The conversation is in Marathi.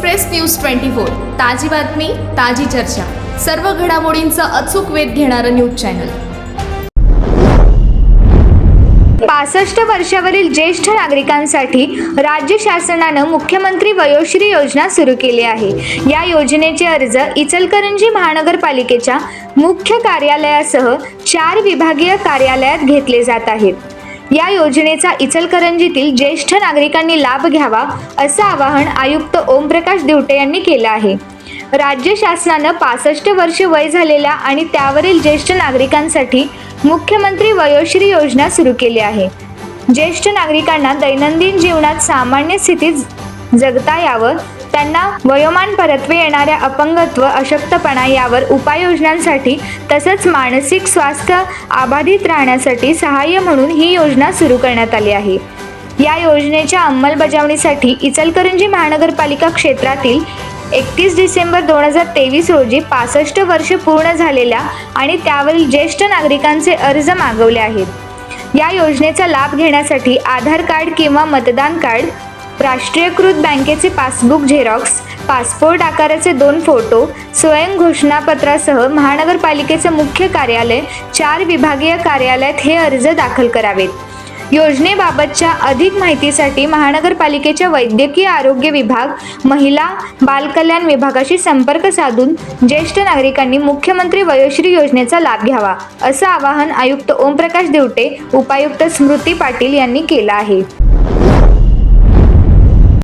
एक्सप्रेस न्यूज ट्वेंटी फोर ताजी बातमी ताजी चर्चा. सर्व घडामोडींचा अचूक वेध घेणारं न्यूज चॅनल. पासष्ट वर्षावरील ज्येष्ठ नागरिकांसाठी राज्य शासनानं मुख्यमंत्री वयोश्री योजना सुरू केली आहे. या योजनेचे अर्ज इचलकरंजी महानगरपालिकेच्या मुख्य कार्यालयासह चार विभागीय कार्यालयात घेतले जात आहेत. या योजनेचा इचलकरंजीतील ज्येष्ठ नागरिकांनी लाभ घ्यावा असं आवाहन आयुक्त ओमप्रकाश दिवटे यांनी केलं आहे. राज्य शासनानं पासष्ट वर्ष वय झालेल्या आणि त्यावरील ज्येष्ठ नागरिकांसाठी मुख्यमंत्री वयोश्री योजना सुरू केली आहे. ज्येष्ठ नागरिकांना दैनंदिन जीवनात सामान्य स्थितीत जगता यावं त्यांना वयोमान परत्वे येणाऱ्या अपंगत्व अशक्तपणा यावर उपाययोजनांसाठी तसंच मानसिक स्वास्थ्य अबाधित राहण्यासाठी सहाय्य म्हणून ही योजना सुरू करण्यात आली आहे. या योजनेच्या अंमलबजावणीसाठी इचलकरंजी महानगरपालिका क्षेत्रातील एकतीस डिसेंबर दोन हजार तेवीस रोजी पासष्ट वर्ष पूर्ण झालेल्या आणि त्यावरील ज्येष्ठ नागरिकांचे अर्ज मागवले आहेत. या योजनेचा लाभ घेण्यासाठी आधार कार्ड किंवा मतदान कार्ड राष्ट्रीयकृत बँकेचे पासबुक झेरॉक्स पासपोर्ट आकाराचे दोन फोटो स्वयं घोषणापत्रासह महानगरपालिकेचे मुख्य कार्यालय चार विभागीय कार्यालयात हे अर्ज दाखल करावेत. योजनेबाबतच्या अधिक माहितीसाठी महानगरपालिकेच्या वैद्यकीय आरोग्य विभाग महिला बालकल्याण विभागाशी संपर्क साधून ज्येष्ठ नागरिकांनी मुख्यमंत्री वयोश्री योजनेचा लाभ घ्यावा असं आवाहन आयुक्त ओमप्रकाश देवटे उपायुक्त स्मृती पाटील यांनी केलं आहे.